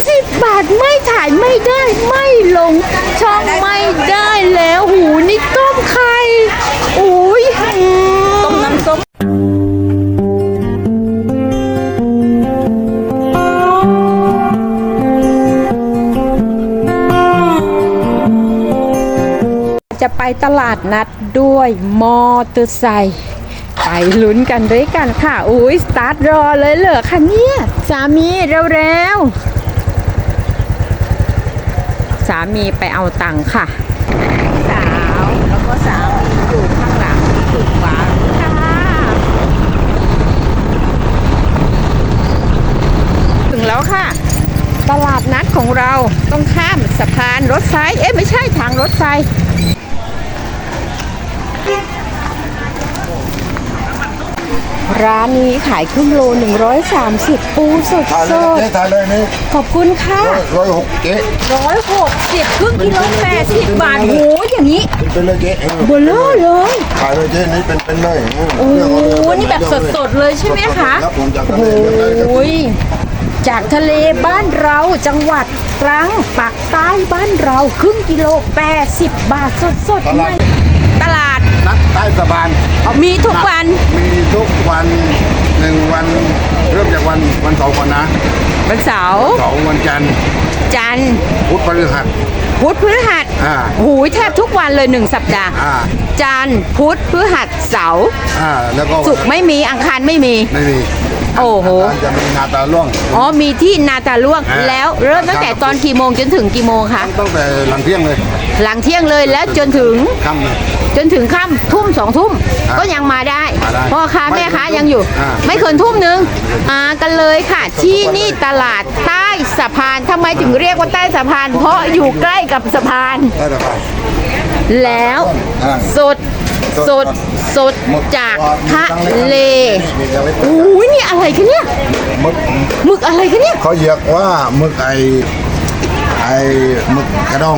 30บบาทไม่ถ่ายไม่ได้ไม่ลง ช่องไม่ได้แล้วหูนี่ต้มไข่อุ้ยต้มน้ำส้มจะไปตลาดนัดด้วยมอเตอร์ไซค์ไปลุ้นกันด้วยกันค่ะ อุ้ยสตาร์ทรอเลยเหรอคะเนี่ย สามีเร็วๆ สามีไปเอาตังค์ค่ะ สาวแล้วก็สามีอยู่ข้างหลังสุดขวาค่ะถึงแล้วค่ะ ตลาดนัดของเราต้องข้ามสะพานรถไฟเอ๊ะไม่ใช่ทางรถไฟ ร้านนี้ขายครึ่งโล 130 ปูสดถ่ายสเลยดเจ๊ถ่ายเลยนี่ขอบคุณค่ะร้อยหกเจ๊ร้อยหกสิบครึ่งกิโลแปดสิบบาทโหอย่างนี้เป็นเลยเจ๊เออเบลเลอร์เลยถ่ายเลยเจ๊นี่เป็นเป็นเลยโอ้โหนี่แบบสดๆเลยใช่ไหมคะครับผมจากทะโอ้เลเลือกได้ครับโหยจากทะเลบ้านเราจังหวัดตรังปากใต้บ้านเราครึ่งกิโล 80 บาทสดๆไม่ตลาด นัดใต้สะพานมีทุกวัน มีทุกวันหนึ่งวัน เริ่มจากวันวันเสาร์ก่อนนะวันเสาร์เสาร์วันจันทร์จันทร์พุธพฤหัส พุธพฤหัสอ่าหูยแทบทุกวันเลยหนึ่งสัปดาห์ อ่าจันทร์พุธพฤหัสเสาร์อ่าแล้วก็ศุกร์ไม่มีอังคารไม่มี ไม่มีโอ้โห อาจารย์จะมีนาตาล่วง อ๋อมีที่นาตาล่วงอ่า แล้วเริ่มตั้งแต่ตอนกี่โมงจนถึงกี่โมงคะตั้งแต่หลังเที่ยงเลยหลังเที่ยงเลยแล้วจนถึงค่ำเลย จนถึงค่ำทุ่มสองทุ่มอ่าก็ยังมาได้มาได้พ่อค้าไม่แม่ค้าเกินยังอยู่ อ่า ไม่เกินทุ่มหนึงมากันเลยค่ะ ที่นี่ตลาดใต้สะพานทำไมถึงเรียกว่าใต้สะพาน เพราะอยู่ใกล้กับสะพานใต้สะพานแล้วอ่าสดสดสดจากทะเลมีจะไว้อุ้ยนี่อะไรคะเนี่ยมึกหมึกอะไรคะเนี่ยเขาเรียกว่ามึกไอ ไอมึกกระดอง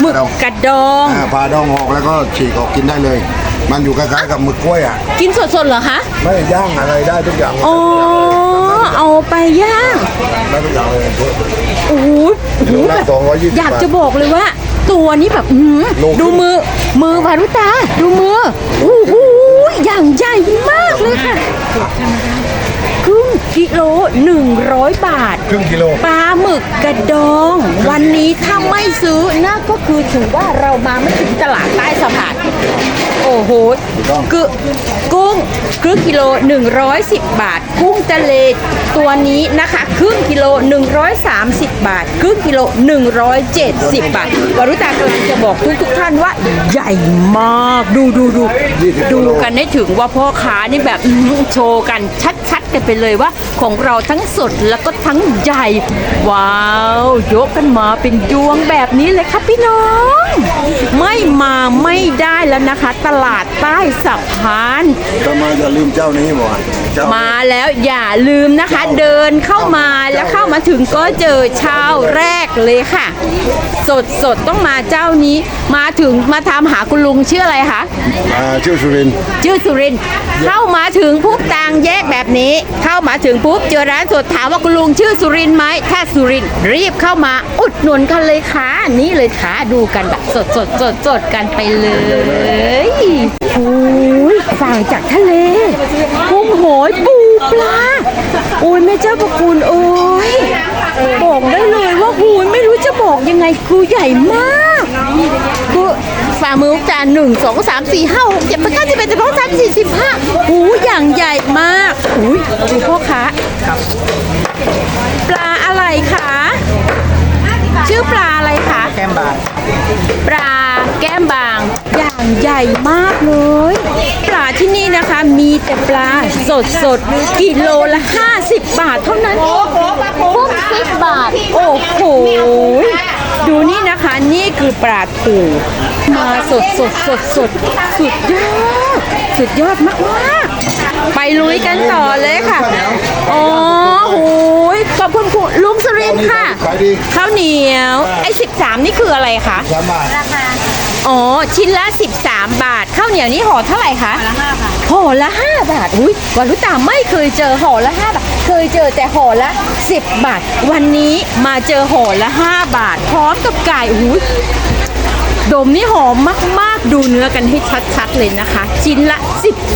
หมึกกระดองกระดองอ่าพาดองออกแล้วก็ฉีกออกกินได้เลย มันอยู่คล้ายๆกับหมึกกล้วยอะกินสดๆเหรอคะไม่ย่างอะไรได้ทุกอย่างอ๋อเอาไปย่างได้ทุกอย่างเลยโอ้โหโอ้โหกิโลแบละบสองร้อยยี่สิบอยากบาทจะบอกเลยว่า ตัวนี้แบบอื้อหือโลครึ่งดูมือ มือพารุตา ดูมือโอ้โหอย่างใหญ่มากเลยค่ะครึ่ง กิโลหนึ่งร้อยบาท ครึ่งกิโล ปลาหมึกกระดอง วันนี้ถ้าไม่ซื้อนั่นก็คือถือว่าเรามาไม่ถึงตลาดใต้สะพานโอ้โหต้องกึกุ้งครึ่งกิโล 110 บาท กุ้งทะเลตัวนี้นะคะ ครึ่งกิโล 130 บาท ครึ่งกิโล 170 บาทวรุตากำลังจะบอกทุกทุกๆท่านว่าใหญ่มาก ดูดูดูดูกันให้ถึงว่าพ่อค้านี่แบบอื้อหือโชว์กันชัดๆ กันไปเลยว่าของเราทั้งสดแล้วก็ทั้งใหญ่ ว้าว ยกกันมาเป็นยวงแบบนี้เลยครับพี่น้อง ไม่มาไม่ได้แล้วนะคะ ตลาดใต้สะพานก็มาอย่าลืมเจ้านี้บ้า มาแล้วอย่าลืมนะคะ เดินเข้ามาแล้วเข้ามาถึงก็เจอเช้าแรกเลยค่ะ สดสดต้องมาเจ้านี้มาถึงมาทำหาคุณลุงชื่ออะไรคะอ่าชื่อสุรินทร์ชื่อสุรินทร์เข้ามาถึงปุ๊บต่างแยกแบบนี้ เข้ามาถึงปุ๊บเจอร้านสดถามว่าคุณลุงชื่อสุรินทร์ไหมถ้าสุรินทร์รีบเข้ามาอุดหนุนกันเลยค่ะนี่เลยค่ะดูกันแบบสดสดสดสดกันไปเลยโอ้ ยฝั่งจากทะเลกุ้งโหยปูปลาโอ้ยแม่เจ้าประคุณโอ้ยบอกได้เลยว่าหูยไม่รู้จะบอกยังไงคือใหญ่มากคือฝ่ามือจานหนึ่งสองสามสี่ห้าหกเจ็ดแปดเก้าสิบเอ็ดสิบสองสามสี่สิบห้าหูอย่างใหญ่มากอุ้ยดูพ่อค้าปลาอะไรคะชื่อปลาอะไรคะแก้มบางปลา แก้มบาง อย่างใหญ่มากเลย ปลาที่นี่นะคะมีแต่ปลาสดสดๆกิโลละ 50 บาทเท่านั้นเองพวกสิบบาท โอ้โหดูนี่นะคะนี่คือปลาถูมาสดสดสดสดสุดยอด สุดยอดมากมากๆไปลุยกันต่อเลยค่ะ อ๋อโหยขอบคุณคุณลุงสรินทร์ค่ะขายดีข้าวเหนียว ไอ้สิบสามนี่คืออะไรคะสามบาท อ๋อ ชิ้นละ 13 บาท ข้าวเหนียวนี่ห่อเท่าไหร่คะละห้าค่ะห่อละ5บาทอุ้ยวารุตาไม่เคยเจอห่อละ5บาท เคยเจอแต่ห่อละ 10 บาท วันนี้มาเจอห่อละ 5 บาท พร้อมกับไก่อุ้ยดมนี่หอมมากๆดู เนื้อกันให้ชัดๆเลยนะคะ ชิ้นละ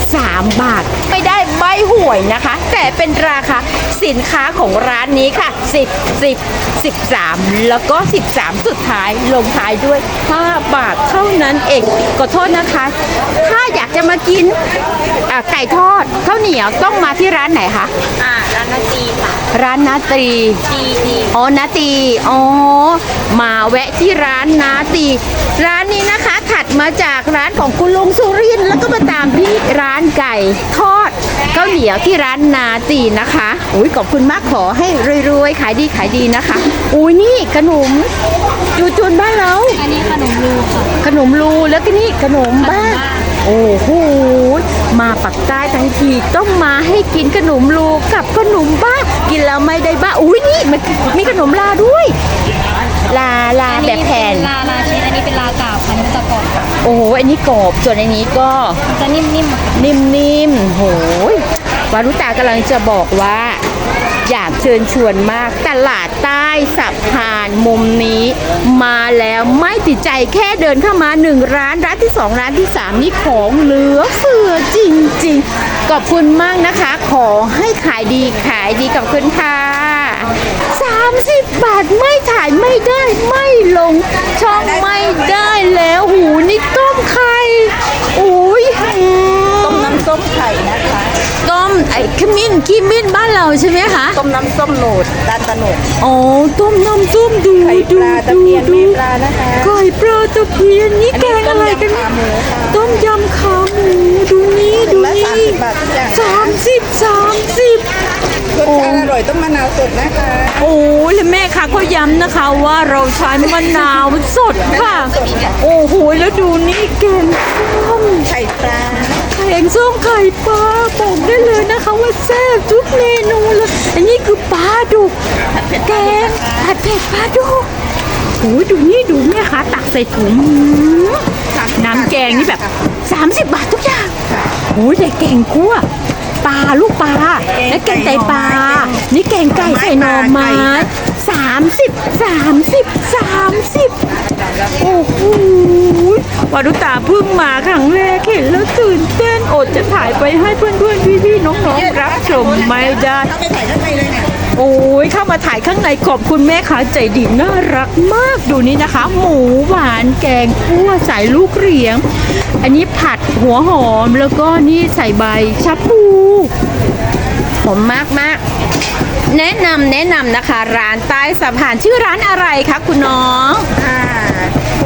13 บาท ไม่ได้ใบหวยนะคะ แต่เป็นราคาสินค้าของร้านนี้ค่ะ 10 10 13 แล้วก็ 13 สุดท้ายลงท้ายด้วย 5 บาทเท่านั้นเองขอโทษนะคะ ถ้าอยากจะมากินไก่ทอดข้าวเหนียวต้องมาที่ร้านไหนคะ ร้านนาจีค่ะร้านนาตรีจีจีอ๋อนาตีอ๋อมาแวะที่ร้านนาตี ร้านนี้นะคะถัดมาจากร้านของคุณลุงสุรินทร์แล้วก็มาตามที่ร้านไก่ทอดข้าวเหนียวที่ร้านนาตีนะคะอุ้ยขอบคุณมากขอให้รวยๆขายดีขายดีนะคะอุ้ยนี่ขนมจูจุนบ้านเราอันนี้ขนมรูค่ะขนมรูแล้วก็นี่ขนมบ้าน โอ้โหมาปักใต้ทั้งทีต้องมาให้กินขนมรูกับขนมบ้ากินแล้วไม่ได้บ้าอุ้ยนี่มันมีขนมลาด้วย ลาลาอันแบนี้บแผ่นเป็นลาลาชีสอันนี้เป็นลากาบค่ะอันนี้จะกรอบค่ะโอ้โหอันนี้กรอบส่วนอันนี้ก็มันจะนิ่มๆค่ะนิ่มๆโหยวารุตากำลังจะบอกว่า อยากเชิญชวนมากตลาดใต้สะพานมุมนี้ มาแล้วไม่ติดใจแค่เดินเข้ามาหนึ่งร้านร้านที่สองร้านที่สามนี่ของเหลือเฟือจริงๆขอบคุณมากนะคะ ขอให้ขายดีขายดีกับคุณค่ะ30 บาทไม่ถ่ายไม่ได้ไม่ลง ช่องไม่ได้แล้วหูนี่ต้มไข่อุ้ยม ต้มน้ำส้มไข่นะคะ ต้มไอ้ ขมิ้นขี้มิ้นบ้านเราใช่ไหมคะต้มน้ำส้มโหนดด้านตะโหนดอ๋อต้มน้ำส้มดูไข่ปดูลาตะดูเพียนดูไม่ปลานะคะไข่ปลาตะเพียนนี่อันแกนี้งอะไรกันต้มยำขาหมูต้มยำขาหมูดูนี่ดูละนี่30บาททุกอย่างสามสิบสามสิบ รสชาติอร่อยต้องมะนาวสดนะคะโอ้ยแล้วแม่ค่ะก็ย้ำนะคะว่าเราใช้มะนาวสดค่ะ โอ้โหแล้วดูนี่แกงส้มไข่ปลาแก งส้มไข่ปลาบอกได้เลยนะคะว่าแซ่บทุกเมนูเลย อันนี้คือปลาดุกแกงผัดเผ็ดปลาดุกโอ้ยดูนี่ดูแม่ค้าตักใส่ถุงน้ำแกงนี่แบบ 30 บาททุกอย่างโอ้ยแต่แกงคั่วปลาลูกปลาและแกงไตปลา นี่แกงไก่ใส่หน่อไม้สามสิบสามสิบสามสิบโอ้โห วารุตาเพิ่งมาครั้งแรกเห็นแล้วตื่นเต้นอดจะถ่ายไปให้เพื่อนๆพี่ๆน้องๆรับชมไม่ได้ เข้าไปถ่ายข้างในเลยเนี่ยโอ้ยเข้ามาถ่ายข้างในขอบคุณแม่ค้าใจดีน่ารักมากดูนี่นะคะ หมูหวานแกงคั่วใส่ลูกเหรียง อันนี้ผัดหัวหอมแล้วก็นี่ใส่ใบชะพูหอมมากมากๆแนะนำแนะนำนะคะ ร้านใต้สะพานชื่อร้านอะไรคะคุณน้องค่ะ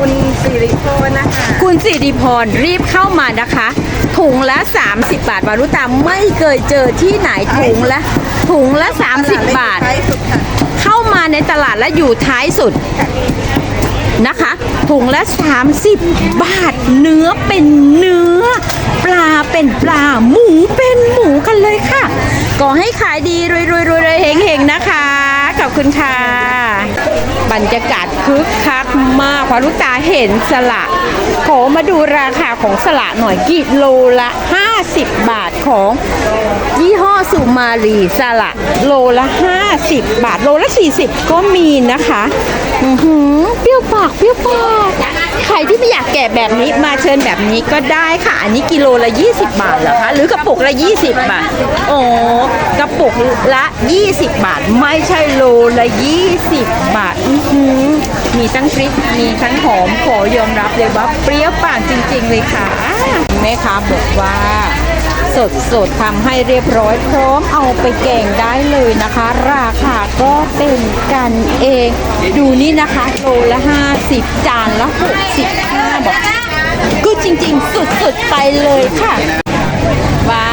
คุณสิริโพนะคะคุณสิริพรรีบเข้ามานะคะ ถุงละ 30 บาทวารุตาไม่เคยเจอที่ไหนถุงละถุงละ 30 บาทท้ายสุดค่ะเข้ามาในตลาดและอยู่ท้ายสุดนะคะ ถุงละ 30 บาท เนื้อเป็นเนื้อ ปลาเป็นปลา หมูเป็นหมูกันเลยค่ะ ก็ให้ขายดีรวยๆรวยๆเฮงๆนะคะ ขอบคุณค่ะ บรรยากาศคึกคักมากพอรุตาเห็นสละขอมาดูราคาของสละหน่อยกิโลละ 50 บาทของยี่ห้อสุมาลีสละโลละ 50 บาท โลละ 40 ก็มีนะคะ อือหือเปรี้ยวปากเปรี้ยวปาก ใครที่ไม่อยากแกะแบบนี้มาเชิญแบบนี้ก็ได้ค่ะ อันนี้กิโลละ 20 บาทเหรอคะ หรือกระปุกละ 20 บาท โอ้กระปุกละ 20 บาท ไม่ใช่โลละ 20 บาท มีทั้งพริก มีทั้งหอม ขอยอมรับเลยว่าเปรี้ยวปากจริง ๆ เลยค่ะ แม่ค้าบอกว่า สดสดทำให้เรียบร้อยพร้อมเอาไปแกงได้เลยนะคะ ราคาก็เป็นกันเอง ดูนี่นะคะโลละ 50 จานละ 65บอกก็จริงๆ สุดๆ ไปเลยค่ะ ว้า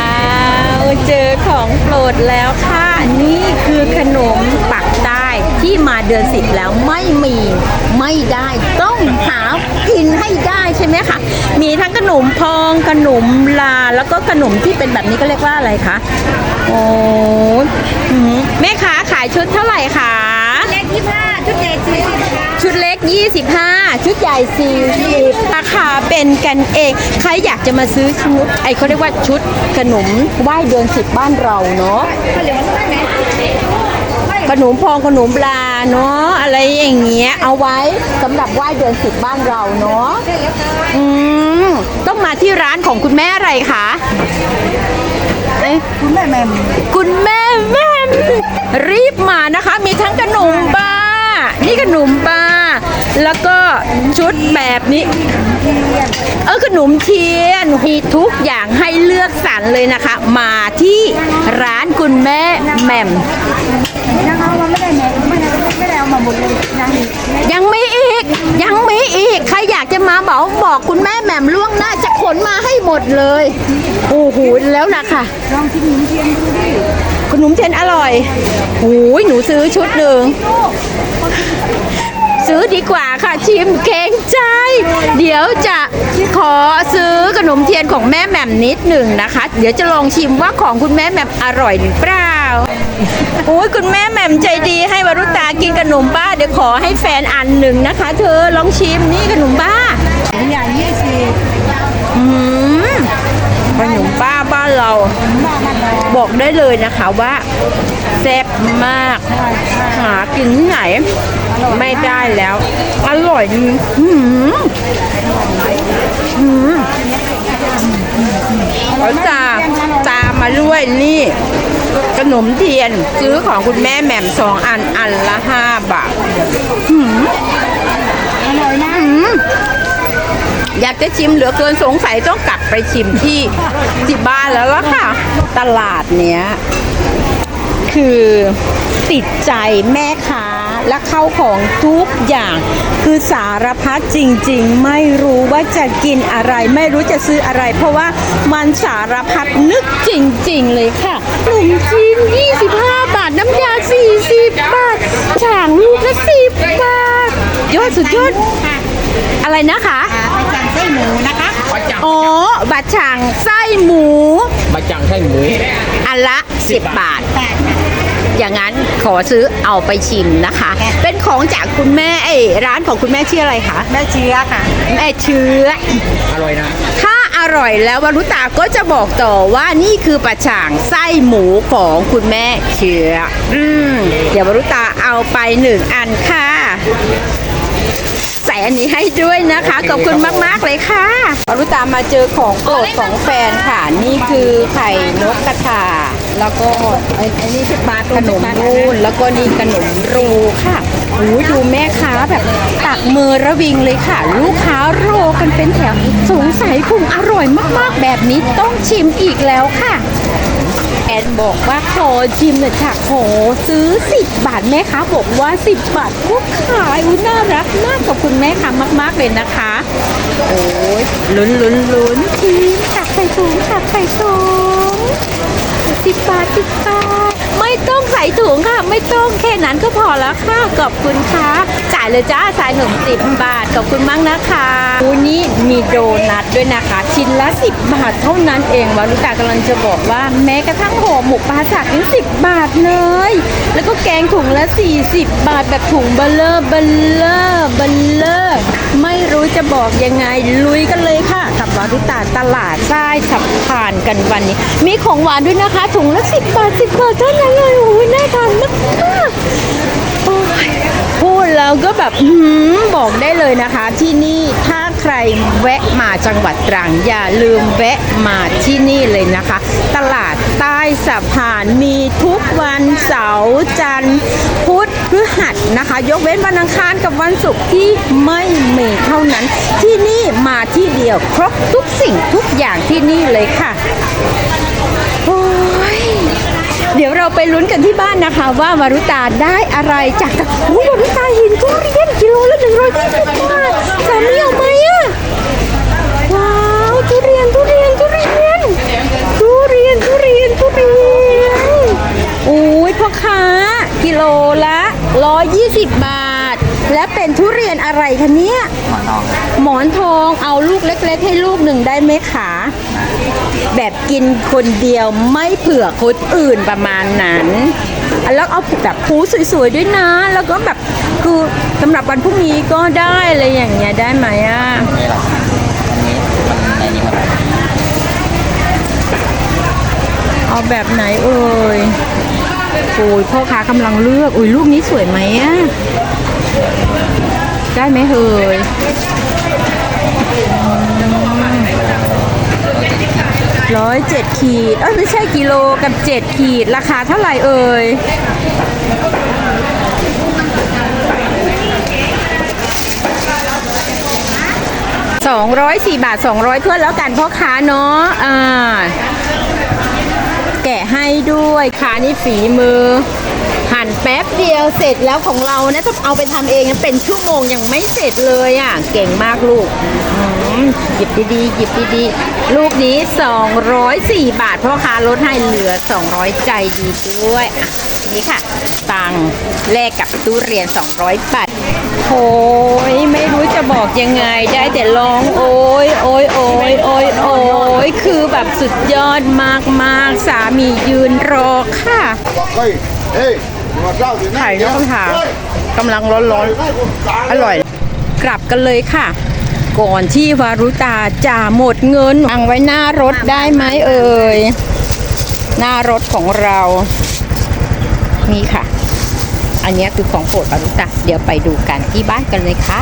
ว เจอของโปรดแล้วค่ะ นี่คือขนมปักใต้ ที่มาเดือนสิบแล้วไม่มีไม่ได้ต้องหากินให้ได้ใช่ไหมคะมีทั้งขนมพองขนมลาแล้วก็ขนมที่เป็นแบบนี้ก็เรียกว่าอะไรคะโอ้ยอื้อหือแม่ค้าขายชุดเท่าไหร่คะเล็กยี่ห้าชุดใหญ่สี่สิบค่ะชุดเล็ก 25 ชุดใหญ่ 40ราคาเป็นกันเอง ใครอยากจะมาซื้อชุดไอเขาเรียกว่าชุดขนมไหว้เดือนสิบบ้านเราเนาะ ขนมพองขนมปลาเนาะอะไรอย่างเงี้ย เอาไว้สำหรับไหว้เดือนสิบบ้านเราเนาะอืมต้องมาที่ร้านของคุณแม่อะไรคะเอ๊ะคุณแม่แม่มคุณแม่แม่มรีบมานะคะ มีทั้งขนมปลานี่ขนมปลา แล้วก็ชุดแบบนี้ เออขนมเทียนมีทุกอย่างให้เลือกสรรเลยนะคะ มาที่ร้านคุณแม่แหม่มนะคะว่าไม่ได้แม่ไม่ได้ไม่ได้เอามาหมดเลยยังมียังมีอีก ยังมีอีก ใครอยากจะมาบอกบอกคุณแม่แหม่มล่วงหน้าจะขนมาให้หมดเลยโอ้โหแล้วนะคะลองชิมหนมเทียนดูดิขนมเทียนอร่อยโอ้ยหนูซื้อชุดหนึ่ง ซื้อดีกว่าค่ะชิมเกรงใจ เดี๋ยวจะขอซื้อขนมเทียนของแม่แหม่มนิดหนึ่งนะคะ เดี๋ยวจะลองชิมว่าของคุณแม่แหม่มอร่อยหรือเปล่าโอ้ยคุณแม่แหม่มใจดีให้วรุตากินขนมบ้า เดี๋ยวขอให้แฟนอันหนึ่งนะคะ เธอลองชิมนี่ขนมบ้าอย่างยี่สิบอืมขนมป้าบ้านเราบ้าบ้านเรา บอกได้เลยนะคะว่าแซ่บมาก หากินที่ไหน ไม่ได้แล้ว อร่อยอืมอืมเขาจะตามมาด้วยนี่ ขนมเทียนซื้อของคุณแม่แหม่มสองอันอันละห้าบาทอืมอร่อยนะอืมอยากจะชิมเหลือเกินสงสัยต้องกลับไปชิมที่ที่บ้านแล้วล่ะค่ะ ตลาดเนี้ย คือติดใจแม่ค้า และเข้าของทุกอย่าง คือสารพัดจริง ๆ ไม่รู้ว่าจะกินอะไร ไม่รู้จะซื้ออะไร เพราะว่ามันสารพัดนึกจริง ๆ เลยค่ะขนมจีน25 บาทน้ำยา 40 บาทฉางลูกละ10 บาท ยอดสุดยอดอะไรนะคะไปสั่งไส้หมูนะคะอ๋อบัตรฉางไส้หมูมาจังไส้หมูอันละ 10 บาท อย่างนั้นขอซื้อเอาไปชิมนะคะ เป็นของจากคุณแม่ไอ้ร้านของคุณแม่ชื่ออะไรคะแม่เชื้อค่ะ แม่เชื้ออร่อยนะถ้าอร่อยแล้ววรุตาก็จะบอกต่อว่านี่คือปลาช่างไส้หมูของคุณแม่เชื้ออืมเดี๋ยววรุตาเอาไปหนึ่งอันค่ะใส่ อันนี้ให้ด้วยนะคะ ขอบคุณมาก ๆ เลยค่ะวรุตามาเจอของโปรดของแฟนค่ะ นี่คือไข่นกกระทา แล้วก็ไอ้ไอ้นี่สิบบาทขนมรูนแล้วก็นี่ขนมรูค่ะโอ้ยดูแม่ค้าแบบตักมือระวิงเลยค่ะ ลูกค้ารอกันเป็นแถวสงสัยคงอร่อยมากๆ แบบนี้ต้องชิมอีกแล้วค่ะ แอนบอกว่าขอชิมหน่อยค่ะขอซื้อ 10 บาทแม่ค้าบอกว่า 10 บาทก็ขายอุ้ยน่ารักมากขอบคุณแม่ค้ามาก ๆ เลยนะคะ โอ้ยลุ้นลุ้นลุ้นชิมตักใส่ถุงตักใส่ถุงสิบบาทสิบบาท ไม่ต้องใส่ถุงค่ะ ไม่ต้องแค่นั้นก็พอแล้วค่ะขอบคุณค่ะจ่ายเลยจ้าจ่ายหนึ่งสิบบาทขอบคุณมากนะคะอูนี่มีโดนัทด้วยนะคะ ชิ้นละ10บาทเท่านั้นเองวารุตากำลังจะบอกว่าแม้กระทั่งห่อหมกปลาสักยัง10บาทเลย แล้วก็แกงถุงละ40บาทแบบถุงเบลเลอร์เบลเลอร์เบลเลอร์ไม่รู้จะบอกยังไงลุยกันเลยค่ะ วารุตาตลาดใต้สับผ่านกันวันนี้ มีของหวานด้วยนะคะ ถุงละ10บบาท10บบาทเท่านั้นเลยโอ้ยน่าทานมากพูดแล้วก็แบบอบอกได้เลยนะคะ ที่นี่ถ้าใครแวะมาจังหวัดตรังอย่าลืมแวะมาที่นี่เลยนะคะ ตลาดใต้สะพานมีทุกวันเสาร์จันทร์พุธ พฤหัสนะคะ ยกเว้นวันอังคารกับวันศุกร์ที่ไม่มีเท่านั้น ที่นี่มาที่เดียวครบทุกสิ่งทุกอย่างที่นี่เลยค่ะโอ้ยเดี๋ยวเราไปลุ้นกันที่บ้านนะคะ ว่ามารุตาได้อะไรจากตะอุ้มารุตาหินก้อนกิโลละหนึ่งร้อยยี่สิบบาทสามีเอาไหมอะว้าวทุเรียนทุเรียนทุเรียนทุเรียนทุเรียนทุเรียนโอ้ยพ่อค้ากิโลละร้อยยี่สิบบาท และเป็นทุเรียนอะไรคะเนี่ยหมอนทองเอาลูกเล็ก ๆ ให้ลู ไหมคะแบบกินคนเดียวไม่เผื่อคนอื่นประมาณนั้น แล้วเอาแบบผูสวยๆด้วยนะ แล้วก็แบบคือสำหรับวันพรุ่งนี้ก็ได้อะไรอย่างเงี้ยได้ไหมอะนี่หละอันนี้มันในนี้ครับเอาแบบไหนเอ่ยโอ้ยพ่อค้ากำลังเลือกอุ้ยลูกนี้สวยไหมอะได้ไหมเอ่ย ร้อยเจ็ดขีดเอ้ยไม่ใช่กิโลกับเจ็ดขีด ราคาเท่าไหร่เอ่ย204บาท200ถ้วนแล้วกันพ่อค้าเนาะอ่าแกะให้ด้วยค่ะนี่ฝีมือ หั่นแป๊บเดียวเสร็จแล้วของเรานะถ้าเอาไปทำเองนะเป็นชั่วโมงยังไม่เสร็จเลยอะ เก่งมากลูกอืมหยิบดีๆหยิบดีๆ ลูกนี้ 204 บาทพ่อค้าลดให้เหลือ 200 ใจดีด้วยอะนี่ค่ะ ตังค์แลกกับตู้เรียน 200 บาทโอ้ยไม่รู้จะบอกยังไงได้แต่ร้องโอ้ยโอ้ยโอ้ยโอ้ยโอ้ยคือแบบสุดยอดมากๆสามียืนรอค่ะเฮ้ยเฮ้ยมาเล่าสิไข่นกกระทากำลังร้อนๆ อร่อย กลับกันเลยค่ะ ก่อนที่วารุตาจะหมดเงินวางไว้หน้ารถได้ไหมเอ่ย หน้ารถของเรานี่ค่ะ อันนี้คือของโปรดวารุตาเดี๋ยวไปดูกันที่บ้านกันเลยค่ะ